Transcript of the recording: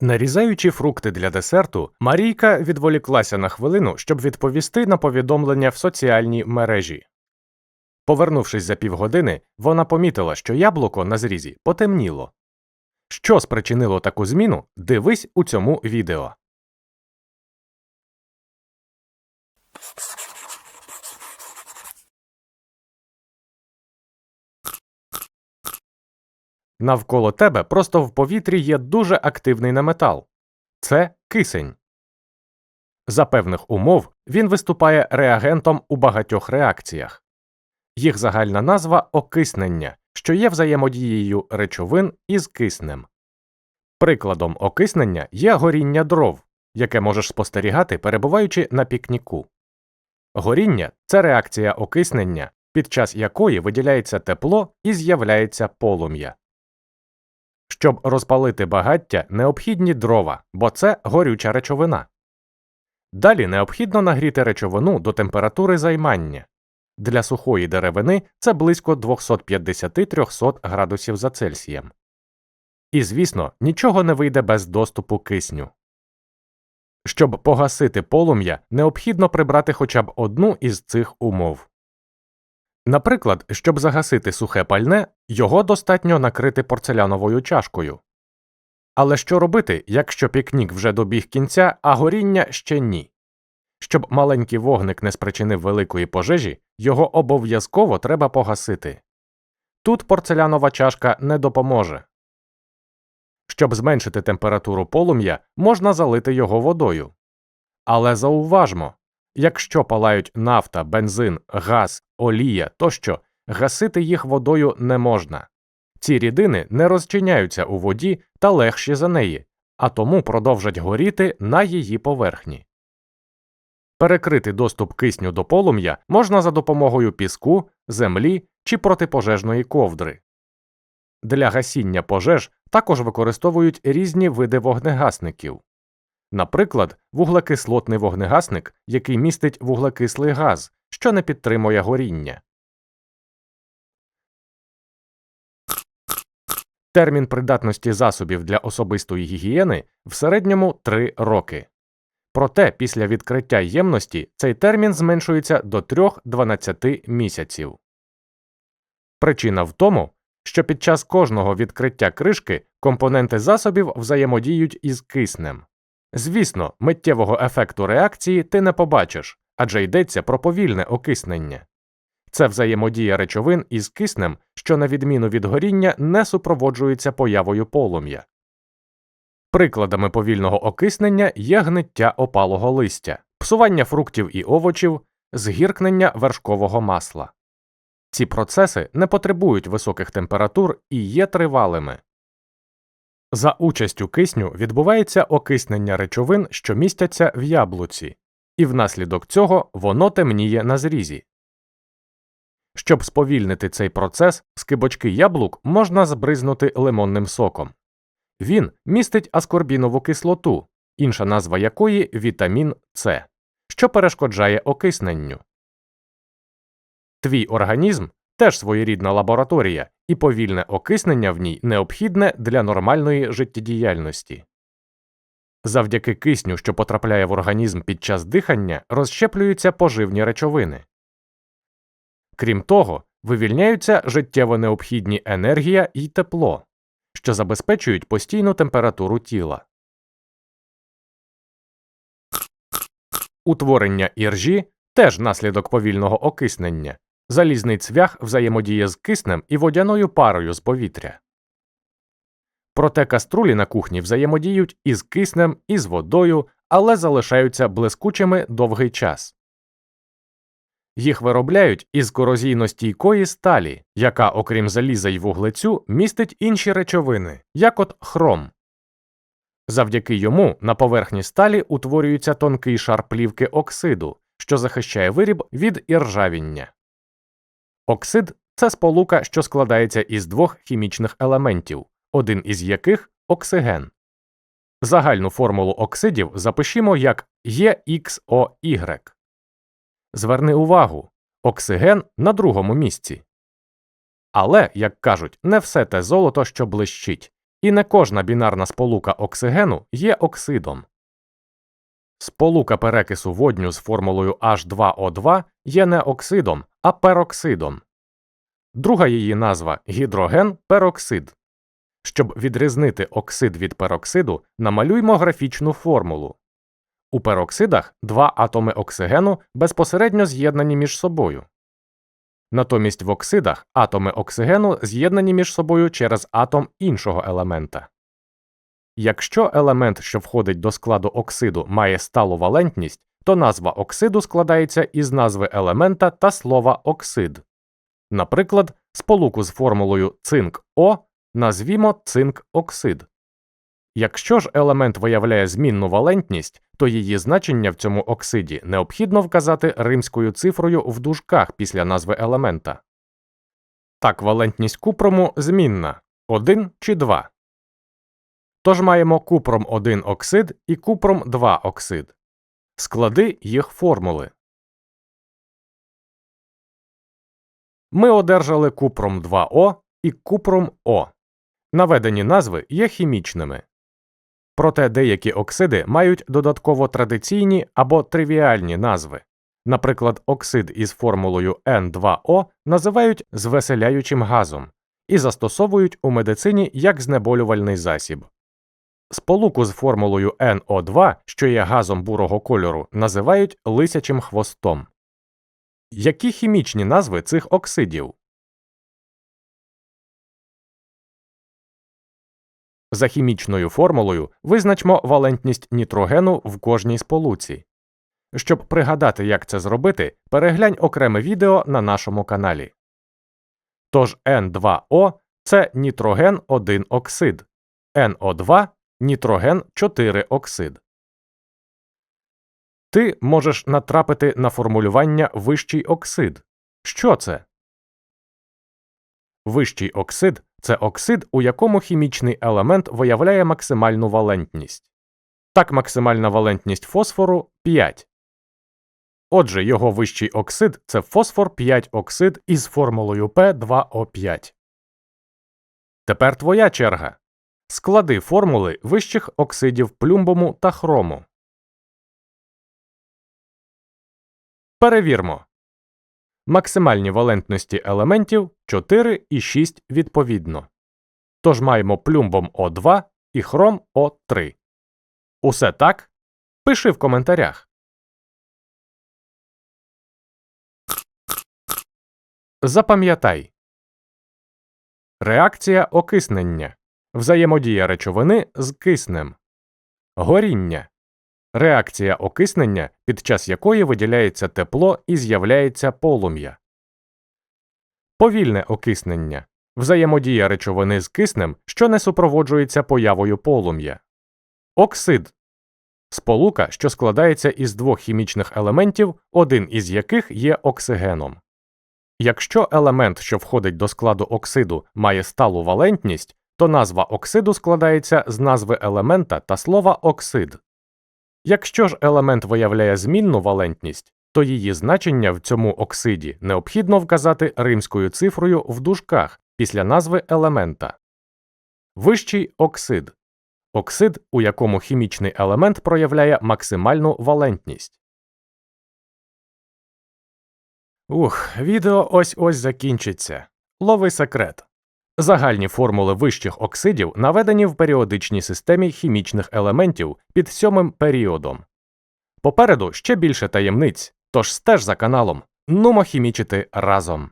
Нарізаючи фрукти для десерту, Марійка відволіклася на хвилину, щоб відповісти на повідомлення в соціальній мережі. Повернувшись за півгодини, вона помітила, що яблуко на зрізі потемніло. Що спричинило таку зміну, дивись у цьому відео. Навколо тебе просто в повітрі є дуже активний неметал це кисень. За певних умов він виступає реагентом у багатьох реакціях. Їх загальна назва окиснення, що є взаємодією речовин із киснем. Прикладом окиснення є горіння дров, яке можеш спостерігати, перебуваючи на пікніку. Горіння це реакція окиснення, під час якої виділяється тепло і з'являється полум'я. Щоб розпалити багаття, необхідні дрова, бо це горюча речовина. Далі необхідно нагріти речовину до температури займання. Для сухої деревини це близько 250-300 градусів за Цельсієм. І, звісно, нічого не вийде без доступу кисню. Щоб погасити полум'я, необхідно прибрати хоча б одну із цих умов. Наприклад, щоб загасити сухе пальне, його достатньо накрити порцеляновою чашкою. Але що робити, якщо пікнік вже добіг кінця, а горіння ще ні? Щоб маленький вогник не спричинив великої пожежі, його обов'язково треба погасити. Тут порцелянова чашка не допоможе. Щоб зменшити температуру полум'я, можна залити його водою. Але зауважмо якщо палають нафта, бензин, газ, олія тощо, гасити їх водою не можна. Ці рідини не розчиняються у воді та легші за неї, а тому продовжать горіти на її поверхні. Перекрити доступ кисню до полум'я можна за допомогою піску, землі чи протипожежної ковдри. Для гасіння пожеж також використовують різні види вогнегасників. Наприклад, вуглекислотний вогнегасник, який містить вуглекислий газ, що не підтримує горіння. Термін придатності засобів для особистої гігієни в середньому 3 роки. Проте після відкриття ємності цей термін зменшується до 3-12 місяців. Причина в тому, що під час кожного відкриття кришки компоненти засобів взаємодіють із киснем. Звісно, миттєвого ефекту реакції ти не побачиш, адже йдеться про повільне окиснення. Це взаємодія речовин із киснем, що, на відміну від горіння, не супроводжується появою полум'я. Прикладами повільного окиснення є гниття опалого листя, псування фруктів і овочів, згіркнення вершкового масла. Ці процеси не потребують високих температур і є тривалими. За участю кисню відбувається окиснення речовин, що містяться в яблуці, і внаслідок цього воно темніє на зрізі. Щоб сповільнити цей процес, з кибочки яблук можна збризнути лимонним соком. Він містить аскорбінову кислоту, інша назва якої вітамін С, що перешкоджає окисненню. Твій організм теж своєрідна лабораторія, і повільне окиснення в ній необхідне для нормальної життєдіяльності. Завдяки кисню, що потрапляє в організм під час дихання, розщеплюються поживні речовини. Крім того, вивільняються життєво необхідні енергія і тепло, що забезпечують постійну температуру тіла. Утворення іржі теж наслідок повільного окиснення. Залізний цвях взаємодіє з киснем і водяною парою з повітря. Проте каструлі на кухні взаємодіють із киснем і з водою, але залишаються блискучими довгий час. Їх виробляють із корозійно-стійкої сталі, яка, окрім заліза й вуглецю, містить інші речовини, як от хром. Завдяки йому на поверхні сталі утворюється тонкий шар плівки оксиду, що захищає виріб від іржавіння. Оксид це сполука, що складається із двох хімічних елементів, один із яких оксиген. Загальну формулу оксидів запишімо як EXOY. Зверни увагу, оксиген на другому місці. Але, як кажуть, не все те золото, що блищить, І не кожна бінарна сполука оксигену є оксидом. Сполука перекису водню з формулою H2O2 є не оксидом, а пероксидом. Друга її назва гідроген пероксид. Щоб відрізнити оксид від пероксиду, намалюймо графічну формулу. У пероксидах два атоми оксигену безпосередньо з'єднані між собою. Натомість в оксидах атоми оксигену з'єднані між собою через атом іншого елемента. Якщо елемент, що входить до складу оксиду, має сталу валентність, то назва оксиду складається із назви елемента та слова оксид. Наприклад, сполуку з формулою цинк О назвімо цинк-оксид. Якщо ж елемент виявляє змінну валентність, то її значення в цьому оксиді необхідно вказати римською цифрою в дужках після назви елемента. Так, валентність купрому змінна 1 чи 2. Тож маємо купром 1 оксид і купром 2 оксид. Склади їх формули. Ми одержали купром 2О і купром О. Наведені назви є хімічними. Проте деякі оксиди мають додатково традиційні або тривіальні назви. Наприклад, оксид із формулою N2O називають звеселяючим газом і застосовують у медицині як знеболювальний засіб. Сполуку з формулою NO2, що є газом бурого кольору, називають лисячим хвостом. Які хімічні назви цих оксидів? За хімічною формулою визначмо валентність нітрогену в кожній сполуці. Щоб пригадати, як це зробити, переглянь окреме відео на нашому каналі. Тож N2O це нітроген 1 оксид, NO2 нітроген 4 оксид. Ти можеш натрапити на формулювання вищий оксид. Що це? Вищий оксид це оксид, у якому хімічний елемент виявляє максимальну валентність. Так, максимальна валентність фосфору 5. Отже, його вищий оксид це фосфор 5 оксид із формулою P2O5. Тепер твоя черга. Склади формули вищих оксидів плюмбому та хрому. Перевірмо. Максимальні валентності елементів 4 і 6 відповідно. Тож маємо плюмбом О2 і хром О3. Усе так? Пиши в коментарях. Запам'ятай Реакція окиснення. Взаємодія речовини з киснем. Горіння. Реакція окиснення, під час якої виділяється тепло і з'являється полум'я. Повільне окиснення. Взаємодія речовини з киснем, що не супроводжується появою полум'я. Оксид сполука, що складається із двох хімічних елементів, один із яких є оксигеном. Якщо елемент, що входить до складу оксиду, має сталу валентність, то назва оксиду складається з назви елемента та слова оксид. Якщо ж елемент виявляє змінну валентність, то її значення в цьому оксиді необхідно вказати римською цифрою в дужках після назви елемента. Вищий оксид оксид, у якому хімічний елемент проявляє максимальну валентність. Ух, відео ось ось закінчиться. Лови секрет. Загальні формули вищих оксидів наведені в періодичній системі хімічних елементів під сьомим періодом. Попереду ще більше таємниць, тож стеж за каналом. Нумо хімічити разом.